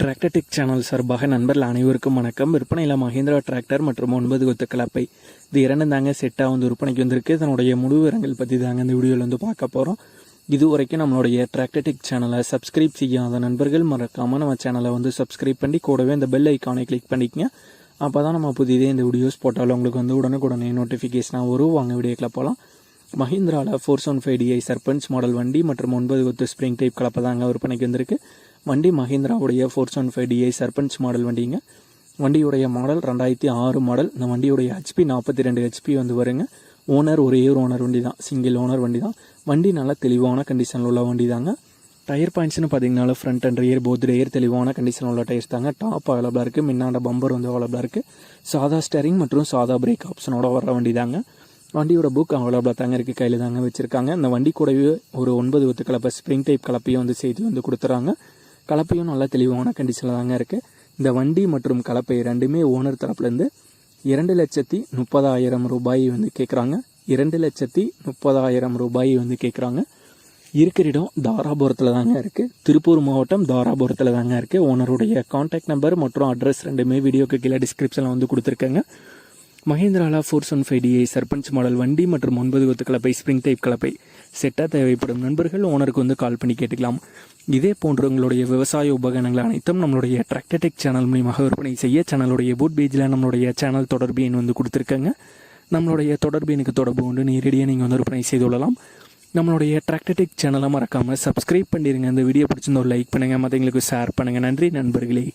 Tractor tech channel சார்பாக நண்பர்கள் அனைவருக்கும் வணக்கம். விற்பனையில் மஹேந்திரா டிராக்டர் மற்றும் ஒன்பது கொத்து கலப்பை. இது இரண்டும் தாங்க செட்டாக வந்து விற்பனைக்கு வந்திருக்கு. இதனுடைய முழு விவரங்கள் பற்றி தாங்க இந்த வீடியோவில் வந்து பார்க்க போகிறோம் இது வரைக்கும் நம்மளுடைய டிராக்டர் டெக் சேனலை சப்ஸ்கிரைப் செய்யாத நண்பர்கள் மறக்காமல் நம்ம சேனலை வந்து சப்ஸ்கிரைப் பண்ணி கூடவே இந்த பெல் ஐக்கானை கிளிக் பண்ணிக்கங்க. அப்போ தான் நம்ம புதிதே இந்த வீடியோஸ் போட்டாலும் உங்களுக்கு வந்து உடனுக்குடனே நோட்டிஃபிகேஷனாக வரும். வாங்க வீடியோக்கில் போகலாம் மஹிந்திராவில் four seven five DI Sarpanch model வண்டி மற்றும் ஒன்பது கொத்து ஸ்ப்ரிங் டைப் கலப்பை தாங்க விற்பனைக்கு வந்திருக்கு. வண்டி மஹிந்திராவுடைய four seven five DI Sarpanch model வண்டிங்க. வண்டியுடைய மாடல் ரெண்டாயிரத்தி ஆறு மாடல் இந்த வண்டியுடைய ஹெச்பி நாற்பத்தி ரெண்டு ஹெச்பி வந்து வருங்க. ஓனர் ஒரே ஒரு ஓனர் வண்டி தான் சிங்கிள் ஓனர் வண்டி தான் வண்டி நல்ல தெளிவான கண்டிஷனில் உள்ள வண்டி தாங்க டயர் பாயிண்ட்ஸ்னு பார்த்தீங்கன்னா front and rear both rear தெளிவான கண்டிஷனில் உள்ள டயர்ஸ் தாங்க. டாப் அவைலபிளாக இருக்குது மின்னாண்ட பம்பர் வந்து அவைலபிளாக இருக்குது சாதா ஸ்டேரிங் மற்றும் சாதா பிரேக் ஆப்ஷனோட வர வண்டி தாங்க வண்டியோட புக் அவைலபிளாக தாங்க இருக்குது கையில் தாங்க வச்சுருக்காங்க. இந்த வண்டி கூடவே ஒரு ஒன்பது ஒத்து கலப்பை ஸ்ப்ரிங் டைப் கலப்பையும் வந்து செய்து வந்து கொடுத்துறாங்க. கலப்பையும் நல்லா தெளிவான கண்டிஷனில் தாங்க இருக்குது இந்த வண்டி மற்றும் கலப்பை ரெண்டுமே ஓனர் தரப்புலேருந்து இரண்டு லட்சத்தி முப்பதாயிரம் ரூபாய் வந்து கேட்குறாங்க இரண்டு லட்சத்தி முப்பதாயிரம் ரூபாய் வந்து கேட்குறாங்க இருக்கிற இடம் தாராபுரத்தில் தாங்க இருக்குது திருப்பூர் மாவட்டம் தாராபுரத்தில் தாங்க இருக்குது ஓனருடைய காண்டாக்ட் நம்பர் மற்றும் அட்ரஸ் ரெண்டுமே வீடியோக்கு கீழே டிஸ்கிரிப்ஷனில் வந்து கொடுத்துருக்கேங்க. மஹேந்திராலா four one five DI Sarpanch model வண்டி மற்றும் ஒன்பது ஒத்து கலப்பை ஸ்ப்ரிங் டைப் கலப்பை. செட்டாக தேவைப்படும். நண்பர்கள் ஓனருக்கு வந்து கால் பண்ணி கேட்டுக்கலாம். இதே போன்ற உங்களுடைய விவசாய உபகரணங்கள் அனைத்தும் நம்மளுடைய டிராக்டர்டெக் சேனல் மூலியமாக விற்பனை செய்ய சேனலுடைய பூட் பேஜில் நம்மளுடைய சேனல் தொடர்பு எண் வந்து கொடுத்துருக்கேங்க. நம்மளுடைய தொடர்பு எனக்கு தொடர்பு கொண்டு நேரடியாக நீங்கள் வந்து விற்பனை செய்து கொள்ளலாம். நம்மளுடைய டிராக்டர்டெக் சேனலை மறக்காமல் சப்ஸ்கிரைப் பண்ணிடுங்க இந்த வீடியோ பிடிச்சிருந்த ஒரு லைக் பண்ணுங்கள் மற்றவங்களுக்கு ஷேர் பண்ணுங்கள் நன்றி நண்பர்களே.